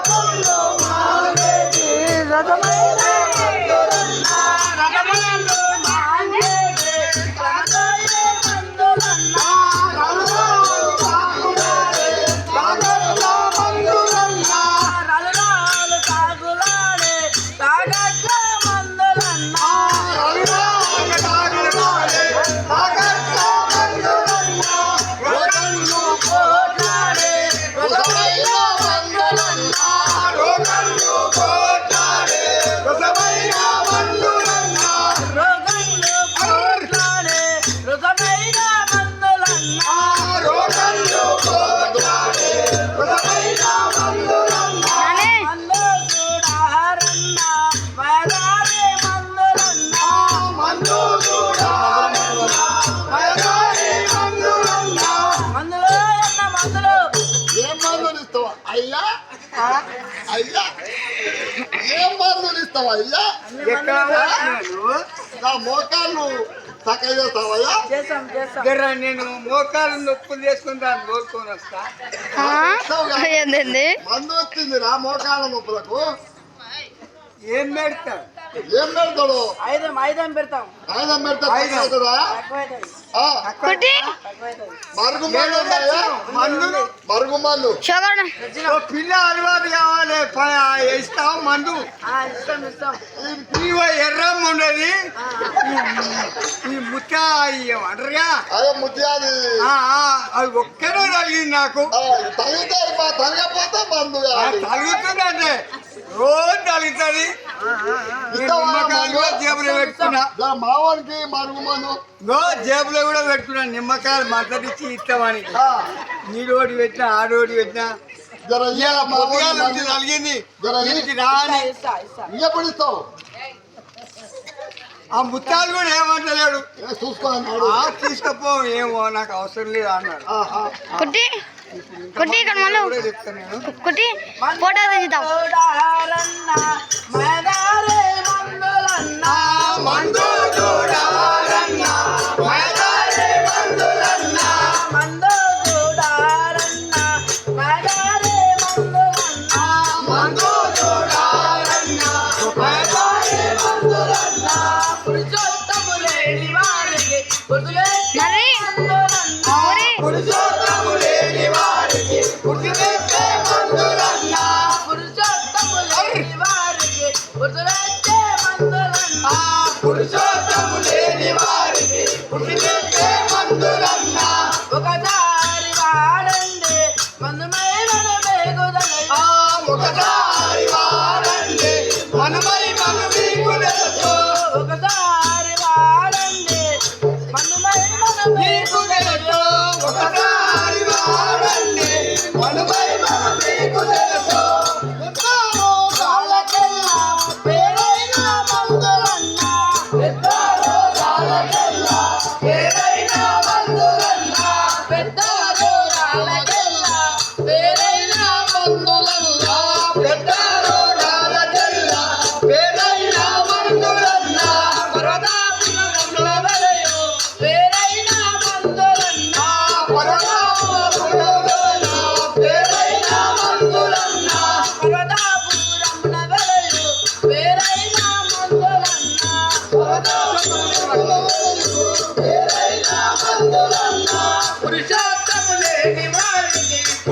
আপন అయ్యా ఏం మందులు ఇస్తావా అయ్యా? నా మోకాళ్ళు తక్కువ చేస్తావయ్యా నేను మోకాలు నొప్పులు చేసుకుంటాను కోరుకొని వస్తా. ఏంటండి? మందు వచ్చింది నా మోకాళ్ళ నొప్పులకు. ఏం పెడతాడు ఏం పెడతాడు? ఆయుధం ఆయుధం పెడతాం. ఆయుధం పెడతా మరుగు మందు పిల్ల అలవాటు కావాలి. ఇస్తాం మందు. ఎర్ర ఉండేది ఈ ముత్య అంటారుగా? అదే ముత్యాది అది ఒక్కనే తగిలింది నాకు. తలగపోతే రోజు తగ్గుతుంది జేబులో పెట్టుకున్నా. మావాడికి జేబులో కూడా పెట్టుకున్నా. నిమ్మకాయలు మద్దతిచ్చి ఇస్తామని నీడోటి పెట్టినా ఆ. రోడ్డు పెట్టినా తలిగింది. ఎప్పుడు ఇస్తావు? ఆ ముత్యాలు కూడా ఏమంటలేడు. తీసుకపో ఏమో నాకు అవసరం లేదు అన్నాడు. కుట్టి కుట్టి కుట్టి ఫోటో తీద్దాం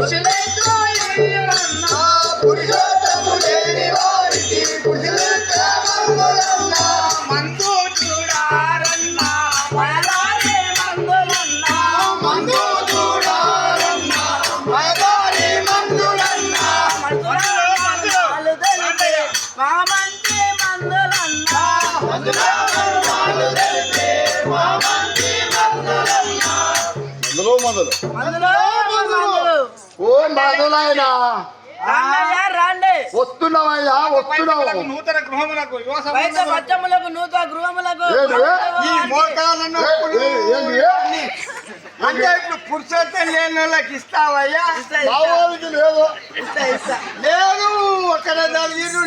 మందులన్నా మందు చూడారన్నా మనలాగే మందులన్నా మందులన్నా మందులు. ఓ మందులైనా వస్తున్నావయ్యా వస్తున్నావు. నూతన గృహములకు పచ్చములకు నూతన గృహములకు? ఈ ఏంది అంటే ఇప్పుడు పురుషోత్తం లేని వాళ్ళకి ఇస్తావయ్యా? లేదు. ఇస్తా ఇస్తా. లేదు ఒక్కడ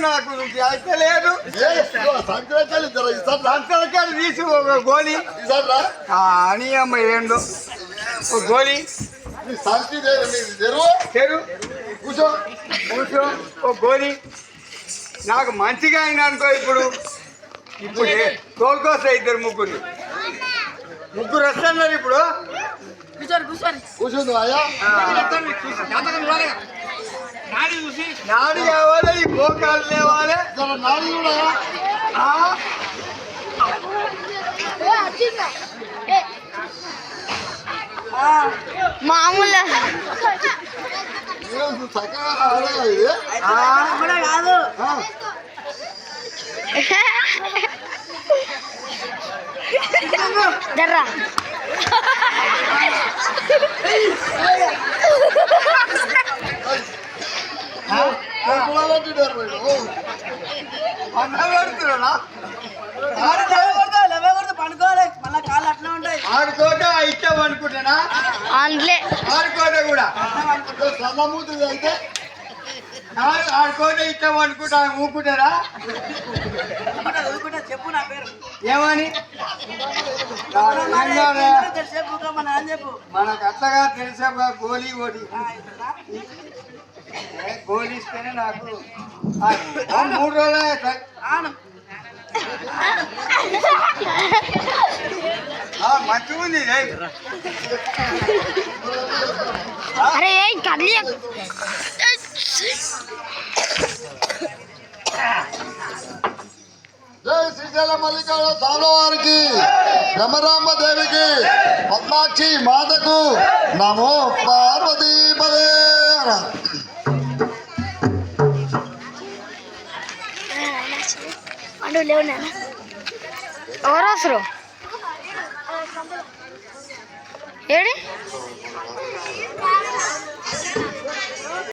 నాకు అయితే లేదు. సంక్రాంతి తీసి ఒక గోళీ కానీ అమ్మ ఏందో? ఒక గోళీ. నీకు తెరువు? తెరు. కూర్చో. కూర్చో. ఒక గోళీ. నాకు మంచిగా అయినా అనుకో ఇప్పుడు. ఇప్పుడు తోలుకొస్తా ఇద్దరు ముగ్గురు ముగ్గురు వస్తున్నారు ఇప్పుడు? కూర్చుంది నాడు కావాలి ఈ మోకాలు లేవాలి. నాది కూడా ఆ? మామూలు ఏం చక్కగా ఆడగా ఇది ఆ? కూడా కాదు ఆ, దర్రా ఏ కులాలంటే డేరు పోయి. ఓ, అన్నం పెడుతున్నాడా? అందులే. ఆడుకోట కూడా. సన్నమూతి అయితే ఆడు- ఆడుకోట ఇష్టం అనుకుంటా ఊకుంటారా చెప్పు నా పేరు. ఏమని? మనకు అత్తగా తెలిసే గోలీ ఓడి గోలీ ఇస్తేనే నాకు. మూడు రోజులే స- ఆను ఆ, మంచిగా ఉంది రే. అరే కదిలి జై శ్రీశైల మల్లికార్జున స్వామి వారికి బ్రహ్మరాంబ దేవికి పద్మాక్షి మాతకు నమో పార్వతీ పదే అడు లేవు నేను ఎవరు వస్తారు? ఏడి?